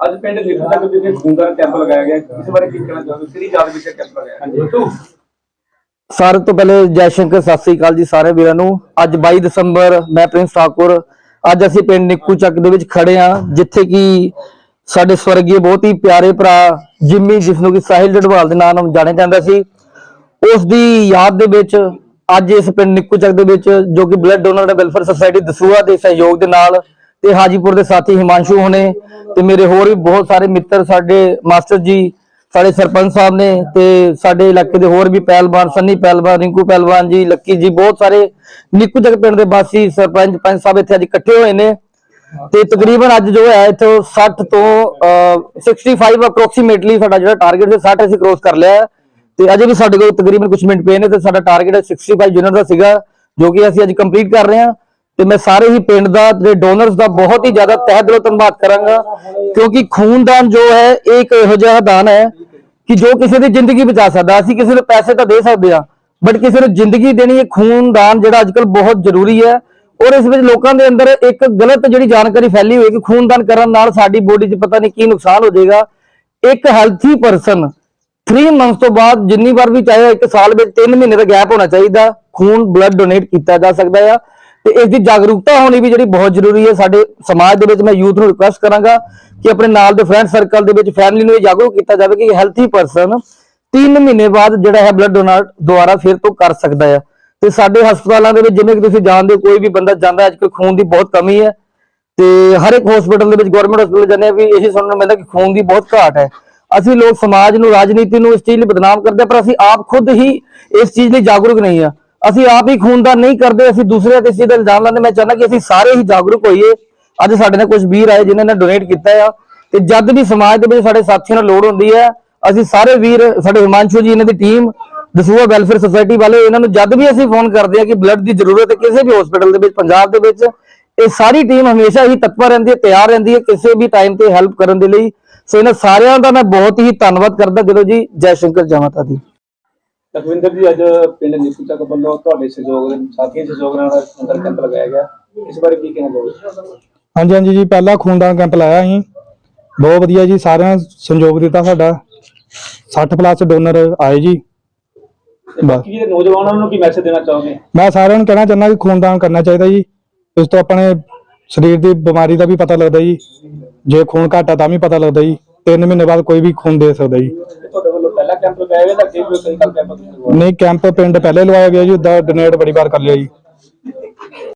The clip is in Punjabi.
ਅੱਜ ਪਿੰਡ ਦੇਖੋ ਤੱਕ ਜਿੱਥੇ ਖੂਨਦਾਨ ਕੈਂਪ ਲਗਾਇਆ ਗਿਆ। ਇਸ ਬਾਰੇ ਕੀ ਕਹਿਣਾ ਚਾਹੋਗੇ? ਕਿਹੜੀ ਯਾਦ ਵਿੱਚ ਕੈਂਪ ਲਗਾਇਆ ਹਾਂਜੀ। ਸਾਰਿਆਂ ਤੋਂ ਪਹਿਲੇ ਜੈ ਸ਼ੰਕਰ ਸਤਿ ਸ੍ਰੀ ਅਕਾਲ ਜੀ ਸਾਰੇ ਵੀਰਾਂ ਨੂੰ। ਅੱਜ 22 ਦਸੰਬਰ ਮੈਂ ਪ੍ਰਿੰਸ ਠਾਕੁਰ। ਅੱਜ ਅਸੀਂ ਪਿੰਡ ਨਿੱਕੂ ਚੱਕ ਦੇ ਵਿੱਚ ਖੜੇ ਆ ਜਿੱਥੇ ਕਿ ਸਾਡੇ ਸਵਰਗੀ ਬਹੁਤ ਹੀ ਪਿਆਰੇ ਭਰਾ ਜਿੰਮੀ ਜਿਸ ਨੂੰ ਕਿ ਸਾਹਿਲ ਜੜਵਾਲ ਦੇ ਨਾਂ ਨਾਲ ਜਾਣਿਆ ਜਾਂਦਾ ਸੀ। ਉਸ ਦੀ ਯਾਦ ਦੇ ਵਿੱਚ ਅੱਜ ਇਸ ਪਿੰਡ ਨਿੱਕੂ ਚੱਕ ਦੇ ਵਿੱਚ ਜੋ ਕਿ blood donor welfare society Dasuya ਦੇ ਸਹਿਯੋਗ ਦੇ ਨਾਲ ਤੇ ਹਾਜੀਪੁਰ ਦੇ ਸਾਥੀ ਹਿਮਾਂਸ਼ੂ ਹੋਣੇ ਤੇ ਮੇਰੇ ਹੋਰ ਵੀ ਬਹੁਤ ਸਾਰੇ ਮਿੱਤਰ ਸਾਡੇ ਮਾਸਟਰ ਜੀ ਸਾਡੇ ਸਰਪੰਚ ਸਾਹਿਬ ਨੇ ਤੇ ਸਾਡੇ ਇਲਾਕੇ ਦੇ ਹੋਰ ਵੀ ਪਹਿਲਵਾਨ ਸੰਨੀ ਪਹਿਲਵਾਨ ਰਿੰਕੂ ਪਹਿਲਵਾਨ ਜੀ ਲੱਕੀ ਜੀ ਬਹੁਤ ਸਾਰੇ ਨਿੱਕੂ ਚੱਕ ਪਿੰਡ ਦੇ ਵਾਸੀ ਸਰਪੰਚ ਪੰਚ ਸਾਹਿਬ ਇੱਥੇ ਅੱਜ ਇਕੱਠੇ ਹੋਏ ਨੇ। ਤੇ ਤਕਰੀਬਨ ਅੱਜ ਜੋ ਹੈ ਇੱਥੋਂ 60 ਤੋਂ ਅਹ, 65 ਅਪਰੋਕਸੀਮੇਟਲੀ ਸਾਡਾ ਜਿਹੜਾ ਟਾਰਗੇਟ ਸੀ 60 ਅਸੀਂ ਕ੍ਰੋਸ ਕਰ ਲਿਆ ਹੈ। ਤੇ ਅਜੇ ਵੀ ਸਾਡੇ ਕੋਲ ਤਕਰੀਬਨ ਕੁਝ ਮਿੰਟ ਪਏ ਨੇ ਤੇ ਸਾਡਾ ਟਾਰਗੇਟ 65 ਯੂਨਿਟ ਦਾ ਸੀਗਾ ਜੋ ਕਿ ਅਸੀਂ ਅੱਜ ਕੰਪਲੀਟ ਕਰ ਰਹੇ ਹਾਂ। ਤੇ ਮੈਂ ਸਾਰੇ ਹੀ ਪਿੰਡ ਦਾ ਤੇ ਡੋਨਰਸ ਦਾ ਬਹੁਤ ਹੀ ਜ਼ਿਆਦਾ ਤਹਿ ਦਿਲੋਂ ਧੰਨਵਾਦ ਕਰਾਂਗਾ, ਕਿਉਂਕਿ ਖੂਨਦਾਨ ਜੋ ਹੈ, ਇਹ ਇੱਕ ਇਹੋ ਜਿਹਾ ਦਾਨ ਹੈ ਕਿ ਜੋ ਕਿਸੇ ਦੀ ਜ਼ਿੰਦਗੀ ਬਚਾ ਸਕਦਾ, ਅਸੀਂ ਕਿਸੇ ਨੂੰ ਪੈਸੇ ਤਾਂ ਦੇ ਸਕਦੇ ਹਾਂ ਬਟ ਕਿਸੇ ਨੂੰ ਜ਼ਿੰਦਗੀ ਦੇਣੀ ਇਹ ਖੂਨਦਾਨ ਜਿਹੜਾ ਅੱਜਕੱਲ ਬਹੁਤ ਜ਼ਰੂਰੀ ਹੈ ਔਰ ਇਸ ਵਿੱਚ ਲੋਕਾਂ ਦੇ ਅੰਦਰ ਇੱਕ ਗਲਤ ਜਿਹੜੀ ਜਾਣਕਾਰੀ ਫੈਲੀ ਹੋਈ ਕਿ ਖੂਨਦਾਨ ਕਰਨ ਨਾਲ ਸਾਡੀ ਬੋਡੀ 'ਚ ਪਤਾ ਨਹੀਂ ਕੀ ਨੁਕਸਾਨ ਹੋ ਜਾਏਗਾ। ਇੱਕ ਹੈਲਥੀ ਪਰਸਨ 3 ਮੰਥਸ ਤੋਂ ਬਾਅਦ ਜਿੰਨੀ ਵਾਰ ਵੀ ਚਾਹੇ ਇੱਕ ਸਾਲ ਵਿੱਚ 3 ਮਹੀਨੇ ਦਾ ਗੈਪ ਹੋਣਾ ਚਾਹੀਦਾ, ਖੂਨ ਬਲੱਡ ਡੋਨੇਟ ਕੀਤਾ ਜਾ ਸਕਦਾ ਆ। ਤੇ ਇਸ ਦੀ ਜਾਗਰੂਕਤਾ ਹੋਣੀ ਵੀ ਜਿਹੜੀ ਬਹੁਤ ਜ਼ਰੂਰੀ ਹੈ। ਸਾਡੇ ਸਮਾਜ ਦੇ ਵਿੱਚ ਮੈਂ ਯੂਥ ਨੂੰ ਰਿਕੁਐਸਟ ਕਰਾਂਗਾ ਕਿ ਆਪਣੇ ਨਾਲ ਦੇ ਫਰੈਂਡ ਸਰਕਲ ਦੇ ਵਿੱਚ ਫੈਮਿਲੀ ਨੂੰ ਇਹ ਜਾਗਰੂਕ ਕੀਤਾ ਜਾਵੇ ਕਿ ਹੈਲਥੀ ਪਰਸਨ 3 ਮਹੀਨੇ ਬਾਅਦ ਜਿਹੜਾ ਹੈ ਬਲੱਡ ਡੋਨੇਟ ਦੁਬਾਰਾ ਫਿਰ ਤੋਂ ਕਰ ਸਕਦਾ ਹੈ। ਤੇ ਸਾਡੇ ਹਸਪਤਾਲਾਂ ਦੇ ਵਿੱਚ ਜਿਵੇਂ ਕਿ ਤੁਸੀਂ ਜਾਣਦੇ ਹੋ ਕੋਈ ਵੀ ਬੰਦਾ ਜਾਂਦਾ ਅੱਜ ਅੱਜਕੱਲ ਖੂਨ ਦੀ ਬਹੁਤ ਕਮੀ ਹੈ। ਤੇ ਹਰ ਇੱਕ ਹਸਪੀਟਲ ਦੇ ਵਿੱਚ ਗਵਰਨਮੈਂਟ ਹਸਪੀਟਲ ਜਾਂਦੇ ਆ ਵੀ ਇਹੀ ਸੁਣਨ ਨੂੰ ਮਿਲਦਾ ਕਿ ਖੂਨ ਦੀ ਬਹੁਤ ਘਾਟ ਹੈ। ਅਸੀਂ ਲੋਕ ਸਮਾਜ ਨੂੰ ਰਾਜਨੀਤੀ ਨੂੰ ਇਸ ਚੀਜ਼ ਲਈ ਬਦਨਾਮ ਕਰਦੇ ਹਾਂ, ਪਰ ਅਸੀਂ ਆਪ ਖੁਦ ਹੀ ਇਸ ਚੀਜ਼ ਲਈ ਜਾਗਰੂਕ ਨਹੀਂ ਆ ਅਸੀਂ ਆਪ ਹੀ ਖੂਨਦਾਨ ਨਹੀਂ ਕਰਦੇ, ਅਸੀਂ ਦੂਸਰੇ ਤੇ ਦਾ ਇਲਜ਼ਾਮ ਲਾਉਂਦੇ। ਮੈਂ ਚਾਹੁੰਦਾ ਕਿ ਅਸੀਂ ਸਾਰੇ ਹੀ ਜਾਗਰੂਕ ਹੋਈਏ। ਅੱਜ ਸਾਡੇ ਨਾਲ ਕੁਝ ਵੀਰ ਆਏ ਜਿਨ੍ਹਾਂ ਨੇ ਡੋਨੇਟ ਕੀਤਾ ਆ। ਤੇ ਜਦ ਵੀ ਸਮਾਜ ਦੇ ਵਿੱਚ ਸਾਡੇ ਸਾਥੀਆਂ ਨੂੰ ਲੋੜ ਹੁੰਦੀ ਹੈ, ਅਸੀਂ ਸਾਰੇ ਵੀਰ, ਸਾਡੇ ਹਿਮਾਂਸ਼ੂ ਜੀ ਇਹਨਾਂ ਦੀ ਟੀਮ ਦਸੂਆ ਵੈਲਫੇਅਰ ਸੁਸਾਇਟੀ ਵਾਲੇ, ਇਹਨਾਂ ਨੂੰ ਜਦ ਵੀ ਅਸੀਂ ਫੋਨ ਕਰਦੇ ਆ ਕਿ ਬਲੱਡ ਦੀ ਜ਼ਰੂਰਤ ਹੈ, ਕਿਸੇ ਵੀ ਹਸਪੀਟਲ ਦੇ ਵਿੱਚ, ਪੰਜਾਬ ਦੇ ਵਿੱਚ, ਇਹ ਸਾਰੀ ਟੀਮ ਹਮੇਸ਼ਾ ਹੀ ਤਤਪਰ ਰਹਿੰਦੀ ਹੈ, ਤਿਆਰ ਰਹਿੰਦੀ ਹੈ ਕਿਸੇ ਵੀ ਟਾਈਮ ਤੇ ਹੈਲਪ ਕਰਨ ਦੇ ਲਈ। ਸੋ ਇਹਨਾਂ ਸਾਰਿਆਂ ਦਾ ਮੈਂ ਬਹੁਤ ਹੀ ਧੰਨਵਾਦ ਕਰਦਾ। ਦਿਲੋਂ ਜੀ, ਜੈ ਸ਼ੰਕਰ ਜੈ ਮਾਤਾ ਦੀ। ਤਕਵਿੰਦਰ ਜੀ ਅੱਜ ਪਿੰਡ ਨਿੱਕੂ ਚੱਕ ਵੱਲੋਂ ਤੁਹਾਡੇ ਸਹਿਯੋਗ ਦੇ ਸਾਥੀਆਂ ਦੇ ਸਹਿਯੋਗ ਨਾਲ ਖੂਨਦਾਨ ਕੈਂਪ ਲਗਾਇਆ ਗਿਆ। ਇਸ ਬਾਰੇ ਕੀ ਕਹਿਣਾ ਚਾਹੋਗੇ? ਹਾਂਜੀ ਹਾਂਜੀ ਜੀ ਪਹਿਲਾ ਖੂਨਦਾਨ ਕੈਂਪ ਲਾਇਆ ਅਸੀਂ। ਬਹੁਤ ਵਧੀਆ ਜੀ ਸਾਰਿਆਂ ਨੇ ਸੰਯੋਗ ਦਿੱਤਾ ਸਾਡਾ। 60 ਪਲੱਸ ਡੋਨਰ ਆਏ ਜੀ। ਬਾਕੀ ਜਿਹੜੇ ਨੌਜਵਾਨਾਂ ਨੂੰ ਕੀ ਮੈਸੇਜ ਦੇਣਾ ਚਾਹੋਗੇ? ਮੈਂ ਸਾਰਿਆਂ ਨੂੰ ਕਹਿਣਾ ਚਾਹੁੰਦਾ ਕਿ ਖੂਨਦਾਨ ਕਰਨਾ ਚਾਹੀਦਾ ਜੀ। ਇਸ ਤੋਂ ਆਪਣੇ ਸਰੀਰ ਦੀ ਬਿਮਾਰੀ ਦਾ ਵੀ ਪਤਾ ਲੱਗਦਾ ਜੀ। ਜੇ ਖੂਨ ਘੱਟ ਤਾਂ ਵੀ ਪਤਾ ਲੱਗਦਾ ਜੀ। 3 ਮਹੀਨੇ ਬਾਅਦ ਕੋਈ ਵੀ ਖੂਨ ਦੇ ਸਕਦਾ ਜੀ। ਕੈਂਪ ਲਗਾਇਆ ਗਿਆ ਤਾਂ ਅੱਗੇ ਵੀ ਕਈ ਕੈਂਪ ਤੁਸੀਂ ਲਗਵਾਏ ਨਹੀਂ, ਕੈਂਪ ਪਿੰਡ ਪਹਿਲੇ ਲਵਾਇਆ ਗਿਆ ਜੀ, ਉਦਾਂ ਡੋਨੇਟ ਬੜੀ ਵਾਰ ਕਰ ਲਿਆ ਜੀ।